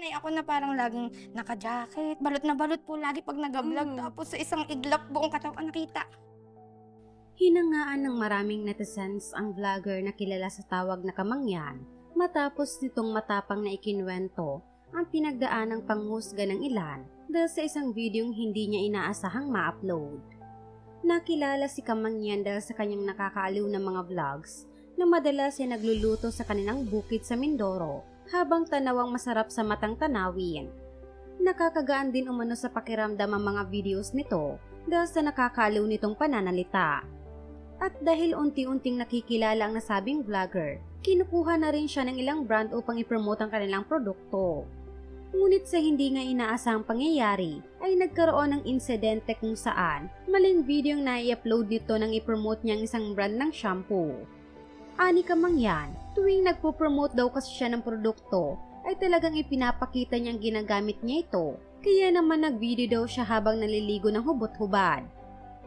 sanay ako na parang laging naka-jacket, balot na balot po lagi pag nag-vlog. Mm. Tapos sa isang iglap buong katawan nakita. Hinangaan ng maraming netizens ang vlogger na kilala sa tawag na kamangyan matapos nitong matapang na ikinwento ang pinagdaanang panghusga ng ilan dahil sa isang videong hindi niya inaasahang ma-upload. Nakilala si Kamangyan dahil sa kanyang nakakaaliw na mga vlogs na madalas ay nagluluto sa kanilang bukid sa Mindoro habang tanawang masarap sa matang tanawin. Nakakagaan din umano sa pakiramdam ang mga videos nito dahil sa nakakaaliw nitong pananalita. At dahil unti-unting nakikilala ang nasabing vlogger, kinukuha na rin siya ng ilang brand upang ipromote ang kanilang produkto. Ngunit sa hindi nga inaasahang pangyayari, ay nagkaroon ng insidente kung saan maling video ang nai-upload nito nang ipromote niya ang isang brand ng shampoo. Ani ka mang yan, tuwing nagpo-promote daw kasi siya ng produkto, ay talagang ipinapakita niyang ginagamit niya ito. Kaya naman nag-video daw siya habang naliligo ng hubot-hubad.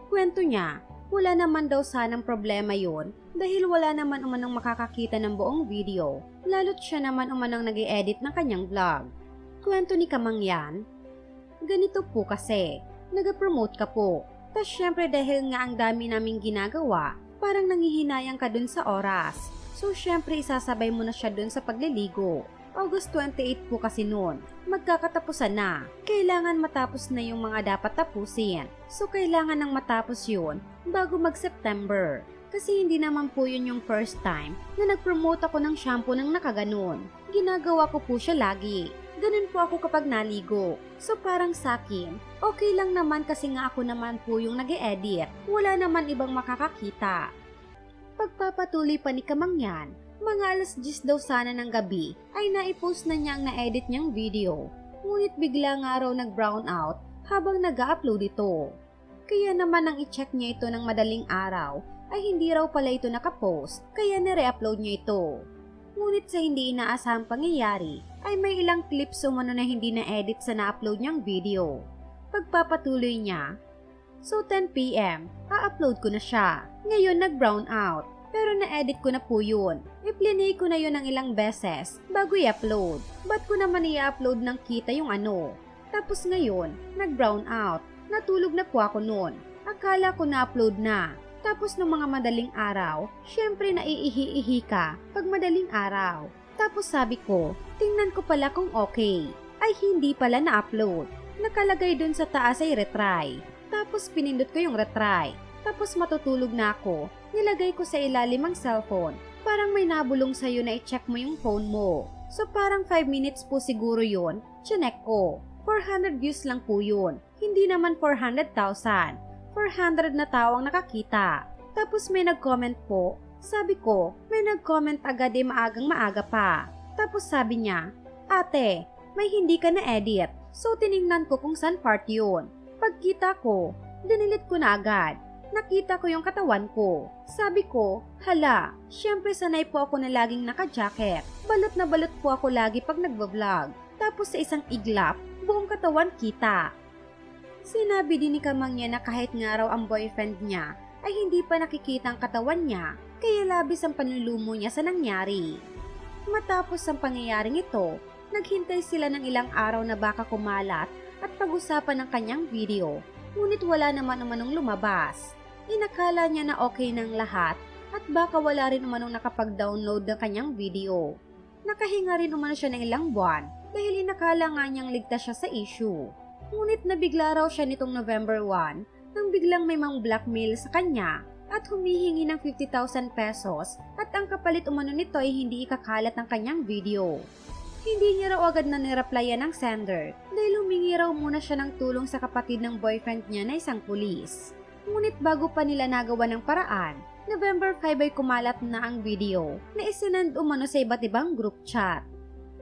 Kwento niya, wala naman daw sanang problema yon dahil wala naman umanong makakakita ng buong video, lalo't siya naman umanong nag edit ng kanyang vlog. Kwento ni Kamangyan, ganito po kasi, nag-promote ka po, tas syempre dahil nga ang dami naming ginagawa, parang nangihinayang ka dun sa oras. So syempre isasabay mo na siya dun sa pagliligo. August 28 po kasi noon. Magkakatapusan na. Kailangan matapos na yung mga dapat tapusin. So kailangan nang matapos yun bago mag-September. Kasi hindi naman po yun yung first time na nag-promote ako ng shampoo ng nakaganon. Ginagawa ko po siya lagi. Ganun po ako kapag naligo. So parang sa akin, okay lang naman kasi nga ako naman po yung nag edit Wala naman ibang makakakita. Pagpapatuloy pa ni Kamangyan, mga alas 10 daw sana ng gabi ay naipost na niya ang na-edit niyang video. Ngunit bigla nga raw nag-brown out habang nag-upload ito. Kaya naman nang i-check niya ito ng madaling araw ay hindi raw pala ito nakapost kaya nire-upload niya ito. Ngunit sa hindi inaasahang pangyayari ay may ilang clips umano na hindi na-edit sa na-upload niyang video. Pagpapatuloy niya, So 10pm, a-upload ko na siya. Ngayon nag-brown out. Pero na-edit ko na po yun. I-plinay ko na yun ng ilang beses bago i-upload. Ba't ko naman i-upload ng kita yung ano? Tapos ngayon, nag-brown out. Natulog na po ako noon. Akala ko na-upload na. Tapos nung mga madaling araw, syempre naiihi-ihi ka pag madaling araw. Tapos sabi ko, tingnan ko pala kung okay. Ay hindi pala na-upload. Nakalagay dun sa taas ay retry. Tapos pinindot ko yung retry. Tapos matutulog na ako. Nilagay ko sa ilalim ang cellphone. Parang may nabulong sa'yo na i-check mo yung phone mo. So parang 5 minutes po siguro yun. Chinek ko. 400 views lang po yun. Hindi naman 400,000. 400 na tao ang nakakita. Tapos may nag-comment po. Sabi ko, may nag-comment agad eh maagang maaga pa. Tapos sabi niya, Ate, may hindi ka na-edit. So tiningnan ko kung saan part yun. Pagkita ko, dinilit ko na agad. Nakita ko yung katawan ko. Sabi ko, hala, syempre sanay po ako na laging naka-jacket. Balot na balot po ako lagi pag nagbablog. Tapos sa isang iglap, buong katawan kita. Sinabi din ni Kamangya na kahit nga raw ang boyfriend niya ay hindi pa nakikita ang katawan niya, kaya labis ang panlulumo niya sa nangyari. Matapos ang pangyayaring ito, naghintay sila ng ilang araw na baka kumalat at pag-usapan ng kanyang video, ngunit wala naman umanong lumabas. Inakala niya na okay ng lahat at baka wala rin umanong nakapag-download ng kanyang video. Nakahinga rin umano siya ng ilang buwan dahil inakala nga niyang ligtas siya sa issue. Ngunit nabigla raw siya nitong November 1 nang biglang may mang blackmail sa kanya at humihingi ng 50,000 pesos at ang kapalit umano nito ay hindi ikakalat ng kanyang video. Hindi niya raw agad na nireplyan ng sender dahil humingi raw muna siya ng tulong sa kapatid ng boyfriend niya na isang pulis. Ngunit bago pa nila nagawa ng paraan, November 5 ay kumalat na ang video na isinend umano sa iba't ibang group chat.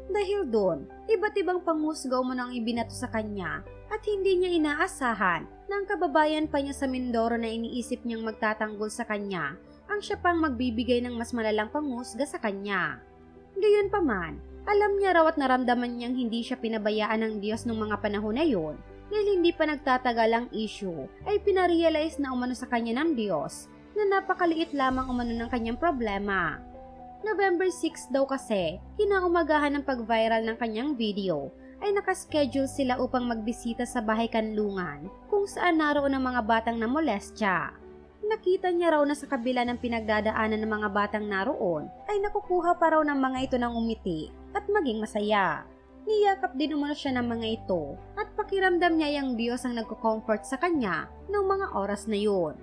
Dahil doon, iba't ibang pangusga umano ang ibinato sa kanya at hindi niya inaasahan na ang kababayan pa niya sa Mindoro na iniisip niyang magtatanggol sa kanya ang siya pang magbibigay ng mas malalang pangusga sa kanya. Gayunpaman, alam niya raw at naramdaman niyang hindi siya pinabayaan ng Diyos nung mga panahon na yon dahil hindi pa nagtatagal ang issue ay pinarealize na umano sa kanya ng Diyos na napakaliit lamang umano ng kanyang problema. November 6 daw kasi, kinaumagahan ng pag-viral ng kanyang video ay nakaschedule sila upang magbisita sa bahay kanlungan kung saan naroon ang mga batang na molestya. Nakita niya raw na sa kabila ng pinagdadaanan ng mga batang naroon ay nakukuha pa raw ng mga ito ng umiti at maging masaya. Niyakap din umano siya ng mga ito at pakiramdam niya yung Diyos ang nagko-comfort sa kanya ng mga oras na yun.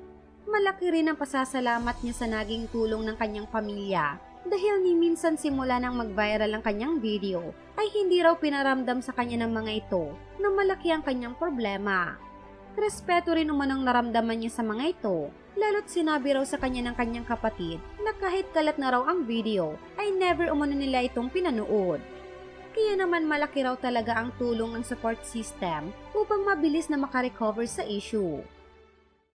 Malaki rin ang pasasalamat niya sa naging tulong ng kanyang pamilya dahil ni minsan simula nang mag-viral ang kanyang video ay hindi raw pinaramdam sa kanya ng mga ito na malaki ang kanyang problema. Respeto rin naman ang naramdaman niya sa mga ito, lalo't sinabi raw sa kanya ng kanyang kapatid na kahit kalat na raw ang video ay never umano nila itong pinanood. Kaya naman malaki raw talaga ang tulong ng support system upang mabilis na makarecover sa issue.